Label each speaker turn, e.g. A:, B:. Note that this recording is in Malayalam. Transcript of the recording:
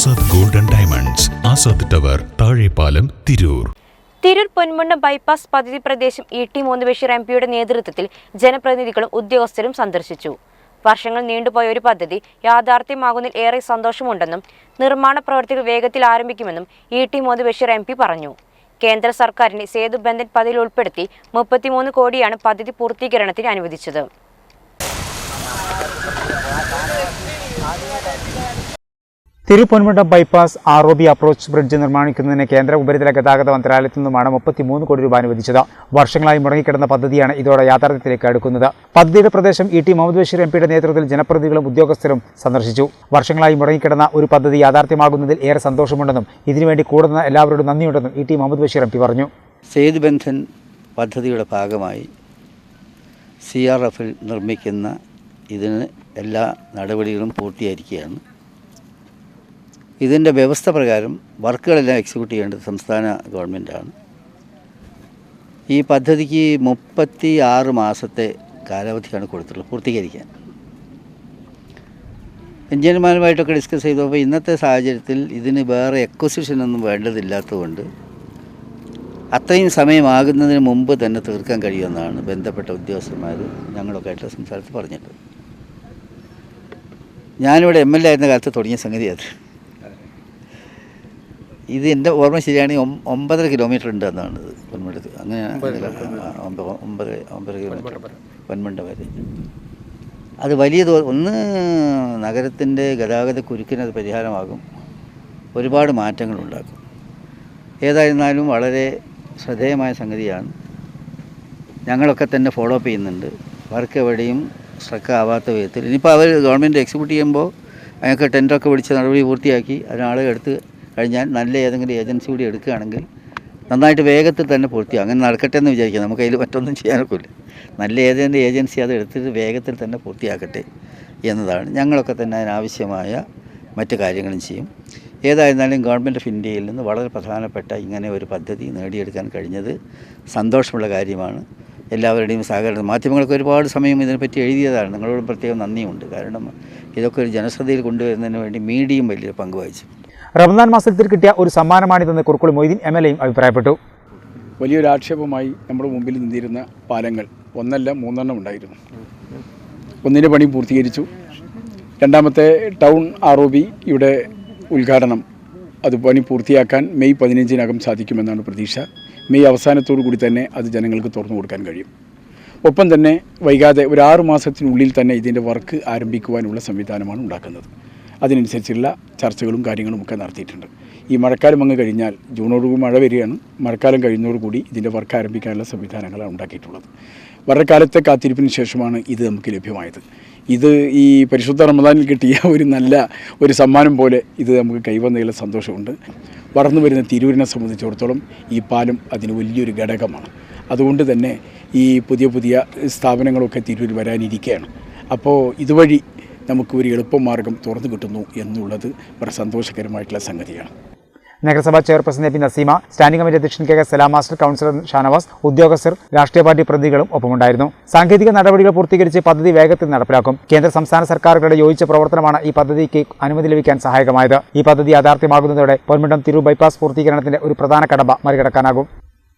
A: Azad golden diamonds Azad tower Thazhepalam Tirur.
B: Tirur Ponmunda bypass പദ്ധതി പ്രദേശം ഇ ടി മൂന്ന് ബഷീർ എം പിയുടെ നേതൃത്വത്തിൽ ജനപ്രതിനിധികളും ഉദ്യോഗസ്ഥരും സന്ദർശിച്ചു. വർഷങ്ങൾ നീണ്ടുപോയ ഒരു പദ്ധതി യാഥാർത്ഥ്യമാകുന്നതിൽ ഏറെ സന്തോഷമുണ്ടെന്നും നിർമ്മാണ പ്രവൃത്തികൾ വേഗത്തിൽ ആരംഭിക്കുമെന്നും ഇ ടി മൂന്ന് ബഷീർ എം പി പറഞ്ഞു. കേന്ദ്ര സർക്കാരിന്റെ സേതുബന്ധൻ പദ്ധതിയിൽ ഉൾപ്പെടുത്തി മുപ്പത്തിമൂന്ന് കോടിയാണ് പദ്ധതി പൂർത്തീകരണത്തിന് അനുവദിച്ചത്.
C: Thiruponmundam bypass R O B approach bridge നിർമ്മിക്കുന്നതിന് കേന്ദ്ര ഉപരിതല ഗതാഗത മന്ത്രാലയത്തിൽ നിന്നുമാണ് മുപ്പത്തിമൂന്ന് കോടി രൂപ അനുവദിച്ചത്. വർഷങ്ങളായി മുടങ്ങിക്കിടന്ന പദ്ധതിയാണ് ഇതോടെ യാഥാർത്ഥ്യത്തിലേക്ക് അടുക്കുന്നത്. പദ്ധതിയുടെ പ്രദേശം ഇ ടി മുഹമ്മദ് ബഷീർ എംപിയുടെ നേതൃത്വത്തിൽ ജനപ്രതിനിധികളും ഉദ്യോഗസ്ഥരും സന്ദർശിച്ചു. വർഷങ്ങളായി മുടങ്ങിക്കിടന്ന ഒരു പദ്ധതി യാഥാർത്ഥ്യമാകുന്നതിൽ ഏറെ സന്തോഷമുണ്ടെന്നും ഇതിനുവേണ്ടി കൂടുന്ന എല്ലാവരോടും നന്ദിയുണ്ടെന്നും E T Muhammad Basheer M P പറഞ്ഞു.
D: സേതുബന്ധൻ പദ്ധതിയുടെ ഭാഗമായി സി ആർ എഫിൽ നിർമ്മിക്കുന്ന ഇതിന് എല്ലാ നടപടികളും പൂർത്തീകരിക്കുകയാണ് ഇതിന്റെ വ്യവസ്ഥ പ്രകാരം വർക്കുകളെല്ലാം എക്സിക്യൂട്ട് ചെയ്യേണ്ടത് സംസ്ഥാന ഗവൺമെന്റാണ്. ഈ പദ്ധതിക്ക് മുപ്പത്തി ആറ് മാസത്തെ കാലാവധിയാണ് കൊടുത്തിട്ടുള്ളത് പൂർത്തീകരിക്കാൻ. എഞ്ചിനീയർമാരുമായിട്ടൊക്കെ ഡിസ്കസ് ചെയ്തപ്പോൾ ഇന്നത്തെ സാഹചര്യത്തിൽ ഇതിന് വേറെ എക്വസിഷനൊന്നും വേണ്ടതില്ലാത്തതുകൊണ്ട് അത്രയും സമയമാകുന്നതിന് മുമ്പ് തന്നെ തീർക്കാൻ കഴിയുമെന്നാണ് ബന്ധപ്പെട്ട ഉദ്യോഗസ്ഥന്മാർ ഞങ്ങളൊക്കെ ആയിട്ട് സംസാരത്തിൽ പറഞ്ഞിട്ട് ഞാനിവിടെ എം എൽ എ ആയിരുന്ന കാലത്ത് തുടങ്ങിയ സംഗതി അത് ഇത് എന്റെ ഓർമ്മ ശരിയാണെങ്കിൽ ഒമ്പതര കിലോമീറ്റർ ഉണ്ട് എന്നാണ് ഇത് പൊന്മുണ്ടത്ത് അങ്ങനെ ഒമ്പത് ഒമ്പത് കിലോമീറ്റർ പൊന്മുണ്ട വരെ. അത് വലിയ തോ ഒന്ന് നഗരത്തിന്റെ ഗതാഗത കുരുക്കിന് അത് പരിഹാരമാകും. ഒരുപാട് മാറ്റങ്ങൾ ഉണ്ടാക്കും ഏതായിരുന്നാലും വളരെ ശ്രദ്ധേയമായ സംഗതിയാണ്. ഞങ്ങളൊക്കെ തന്നെ ഫോളോ അപ്പ് ചെയ്യുന്നുണ്ട്. വർക്ക് എവിടെയും സ്ട്രക്ക് ആവാത്ത വിധത്തിൽ. ഇനിയിപ്പോൾ അവർ ഗവൺമെന്റ് എക്സിക്യൂട്ട് ചെയ്യുമ്പോൾ അതിനൊക്കെ ടെൻഡറൊക്കെ പിടിച്ച് നടപടി പൂർത്തിയാക്കി. അതിനാളെ എടുത്ത് കഴിഞ്ഞാൽ നല്ല ഏതെങ്കിലും ഏജൻസി കൂടി എടുക്കുകയാണെങ്കിൽ നന്നായിട്ട് വേഗത്തിൽ തന്നെ പൂർത്തിയാകും അങ്ങനെ നടക്കട്ടെ എന്ന് വിചാരിക്കാം നമുക്ക് അതിൽ മറ്റൊന്നും ചെയ്യാനൊക്കില്ല. നല്ല ഏതെങ്കിലും ഏജൻസി അത് എടുത്തിട്ട് വേഗത്തിൽ തന്നെ പൂർത്തിയാക്കട്ടെ എന്നതാണ്. ഞങ്ങളൊക്കെ തന്നെ അതിനാവശ്യമായ മറ്റു കാര്യങ്ങളും ചെയ്യും. ഏതായിരുന്നാലും ഗവൺമെന്റ് ഓഫ് ഇന്ത്യയിൽ നിന്ന് വളരെ പ്രധാനപ്പെട്ട ഇങ്ങനെ ഒരു പദ്ധതി നേടിയെടുക്കാൻ കഴിഞ്ഞത് സന്തോഷമുള്ള കാര്യമാണ്. എല്ലാവരുടെയും സഹകരണം. മാധ്യമങ്ങൾക്ക് ഒരുപാട് സമയം ഇതിനെപ്പറ്റി എഴുതിയതാണ്. നിങ്ങളോട് പ്രത്യേകം നന്ദിയുണ്ട്. കാരണം ഇതൊക്കെ ഒരു ജനശ്രദ്ധയിൽ കൊണ്ടുവരുന്നതിന് വേണ്ടി മീഡിയയും വലിയൊരു പങ്ക് വഹിച്ചിട്ടുണ്ട്
C: റമദാൻ മാസത്തിൽ കിട്ടിയ ഒരു സമ്മാനമാണിതെന്ന് കുറുക്കുളി മൊയ്തീൻ എം എൽ എയും അഭിപ്രായപ്പെട്ടു.
E: വലിയൊരു ആക്ഷേപമായി നമ്മുടെ മുമ്പിൽ നിന്നിരുന്ന പാലങ്ങൾ ഒന്നല്ല മൂന്നെണ്ണം ഉണ്ടായിരുന്നു. ഒന്നിന്റെ പണി പൂർത്തീകരിച്ചു. രണ്ടാമത്തെ ടൗൺ ആർ ഒ ബി ഇവിടെ ഉദ്ഘാടനം. അത് പണി പൂർത്തിയാക്കാൻ മെയ് പതിനഞ്ചിനകം സാധിക്കുമെന്നാണ് പ്രതീക്ഷ. മെയ് അവസാനത്തോടു കൂടി തന്നെ അത് ജനങ്ങൾക്ക് തുറന്നു കൊടുക്കാൻ കഴിയും. ഒപ്പം തന്നെ വൈകാതെ ഒരു ആറു മാസത്തിനുള്ളിൽ തന്നെ ഇതിന്റെ വർക്ക് ആരംഭിക്കുവാനുള്ള സംവിധാനമാണ് ഉണ്ടാക്കുന്നത്. അതിനനുസരിച്ചുള്ള ചർച്ചകളും കാര്യങ്ങളും ഒക്കെ നടത്തിയിട്ടുണ്ട്. ഈ മഴക്കാലം അങ്ങ് കഴിഞ്ഞാൽ ജൂണോടുകൂടി മഴ വരികയാണ്. മഴക്കാലം കഴിയുന്നതോടുകൂടി ഇതിന്റെ വർക്ക് ആരംഭിക്കാനുള്ള സംവിധാനങ്ങളാണ് ഉണ്ടാക്കിയിട്ടുള്ളത്. വളരെ കാലത്തെ കാത്തിരിപ്പിന് ശേഷമാണ് ഇത് നമുക്ക് ലഭ്യമായത്. ഇത് ഈ പരിശുദ്ധ റമദാനിൽ കിട്ടിയ ഒരു നല്ല ഒരു സമ്മാനം പോലെ ഇത് നമുക്ക് കൈവന്നതിൽ സന്തോഷമുണ്ട്. വളർന്നു വരുന്ന തിരൂരിനെ സംബന്ധിച്ചിടത്തോളം ഈ പാലം അതിന് വലിയൊരു ഘടകമാണ്. അതുകൊണ്ട് തന്നെ ഈ പുതിയ പുതിയ സ്ഥാപനങ്ങളൊക്കെ തിരൂരിൽ വരാനിരിക്കുകയാണ്. അപ്പോൾ ഇതുവഴി നമുക്ക് ഒരു എളുപ്പമാർഗം തുറന്നു കിട്ടുന്നു എന്നുള്ളത് വളരെ സന്തോഷകരമായിട്ടുള്ള സംഗതിയാണ്.
C: നഗരസഭാ chairperson A P Naseema standing committee അധ്യക്ഷൻ K Salam master councillor Shanavas ഉദ്യോഗസ്ഥർ രാഷ്ട്രീയ പാർട്ടി പ്രതിനിധികളും ഒപ്പമുണ്ടായിരുന്നു. സാങ്കേതിക നടപടികൾ പൂർത്തീകരിച്ച് പദ്ധതി വേഗത്തിൽ നടപ്പിലാക്കും. കേന്ദ്ര സംസ്ഥാന സർക്കാരുകളുടെ യോജിച്ച പ്രവർത്തനമാണ് ഈ പദ്ധതിക്ക് അനുമതി ലഭിക്കാൻ സഹായകമായത്. ഈ പദ്ധതി യാഥാർത്ഥ്യമാകുന്നതോടെ പൊന്മുണ്ടം തിരു ബൈപ്പാസ് പൂർത്തീകരണത്തിന്റെ ഒരു പ്രധാന കടമ്പ മറികടക്കാനാകും.